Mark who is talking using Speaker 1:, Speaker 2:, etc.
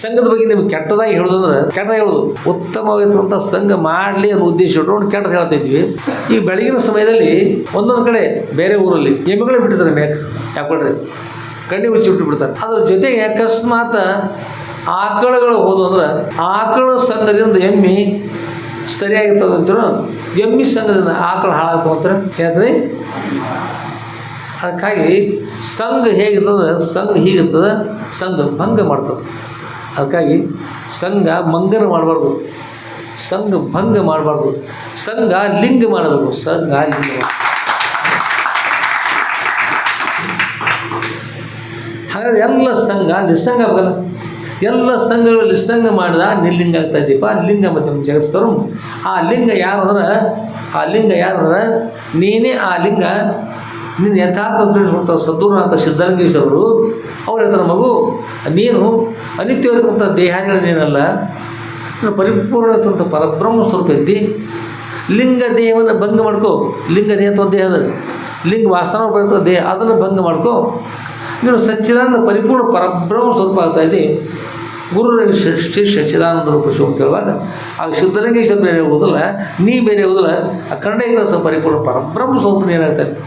Speaker 1: ಸಂಘದ ಬಗ್ಗೆ ನಿಮ್ಗೆ ಕೆಟ್ಟದಾಗಿ ಹೇಳುದಂದ್ರೆ ಕೆಟ್ಟದಾಗಿ ಹೇಳೋದು. ಉತ್ತಮವಾಗಿರ್ತಕ್ಕಂಥ ಸಂಘ ಮಾಡಲಿ ಅನ್ನೋ ಉದ್ದೇಶ ಇಟ್ಕೊಂಡು ಕೆಟ್ಟದ ಹೇಳ್ತಾ ಇದ್ವಿ. ಈ ಬೆಳಗಿನ ಸಮಯದಲ್ಲಿ ಒಂದೊಂದು ಕಡೆ ಬೇರೆ ಊರಲ್ಲಿ ಎಮ್ಮೆಗಳೇ ಬಿಟ್ಟಿದ್ದಾರೆ ಮೇಕ್. ಯಾಕೊಳ್ರಿ ಕಣ್ಣಿ ಉಚ್ಚಿ ಬಿಟ್ಟು ಬಿಡ್ತಾರೆ. ಅದ್ರ ಜೊತೆಗೆ ಅಕಸ್ಮಾತ್ ಆಕಳುಗಳು ಹೋದು ಅಂದ್ರೆ ಆಕಳ ಸಂಘದಿಂದ ಎಮ್ಮಿ ಸರಿಯಾಗಿರ್ತದೆ ಎಮ್ಮಿ ಸಂಘದಿಂದ ಆಕಳು ಹಾಳಾಗ್ತು ಅಂತಾರೆ ಅದಕ್ಕಾಗಿ ಸಂಘ ಹೇಗಿರ್ತದೆ ಸಂಘ ಹೀಗಿರ್ತದೆ, ಸಂಘ ಭಂಗ ಮಾಡ್ತದೆ. ಅದಕ್ಕಾಗಿ ಸಂಘ ಮಂಗನ ಮಾಡಬಾರ್ದು. ಸಂಘ ಭಂಗ ಮಾಡಬಾರ್ದು. ಸಂಘ ಲಿಂಗ ಮಾಡಬೇಕು ಸಂಘ ಲಿಂಗ. ಹಾಗಾದ್ರೆ ಎಲ್ಲ ಸಂಘ ನಿಸ್ಸಂಗ ಆಗಲ್ಲ. ಎಲ್ಲ ಸಂಘಗಳು ನಿಸ್ಸಂಗ ಮಾಡಿದ ನಿಲ್ಲಿಂಗ ಆಗ್ತಾ ಇದ್ದೀಪ ಲಿಂಗ ಮತ್ತೆ ಜಗಸ್ತರು ಆ ಲಿಂಗ ಯಾರಂದ್ರೆ ಆ ಲಿಂಗ ಯಾರಂದ್ರೆ ನೀನೇ ಆ ಲಿಂಗ. ನಿನ್ನ ಯಥಾರ್ಥ ತಿಳಿಸುವಂಥ ಅಂತ ಸಿದ್ಧಲಿಂಗೇಶ್ವರರು ಅವ್ರು ಹೇಳ್ತಾರೆ ಮಗು. ನೀನು ಅನಿತ್ಯವಾಗಿರ್ತಕ್ಕಂಥ ದೇಹಾದಿಗಳನ್ನೇನಲ್ಲ ನೀನು ಇರ್ತಂಥ ಪರಬ್ರಹ್ಮ ಸ್ವರೂಪ ಇದ್ದಿ. ಲಿಂಗ ದೇಹವನ್ನು ಭಂಗ ಮಾಡ್ಕೋ. ಲಿಂಗ ಅಥವಾ ದೇಹದ ಲಿಂಗ ವಾಸನ ಬರ್ತದೆ ದೇಹ ಅದನ್ನು ಭಂಗ ಮಾಡ್ಕೋ. ನೀನು ಸಚ್ಚಿದಾನಂದ ಪರಿಪೂರ್ಣ ಪರಬ್ರಹ್ಮ ಸ್ವರೂಪ ಆಗ್ತಾ ಇದೆ ಗುರು ಶ್ರೀ ಸಚ್ಚಿದಾನಂದ ರೂಪ ಶಿವ ಅಂತ ಹೇಳುವಾಗ ಆ ಸಿದ್ಧಲಿಂಗೇಶ್ವರ ಬೇರೆ ಹೋಗೋದಿಲ್ಲ, ನೀ ಬೇರೆ ಹೋಗೋದಿಲ್ಲ. ಆ ಕನ್ನಡ ಪರಿಪೂರ್ಣ ಪರಬ್ರಹ್ಮ ಸ್ವರೂಪ ಏನಾಗ್ತಾ ಇತ್ತು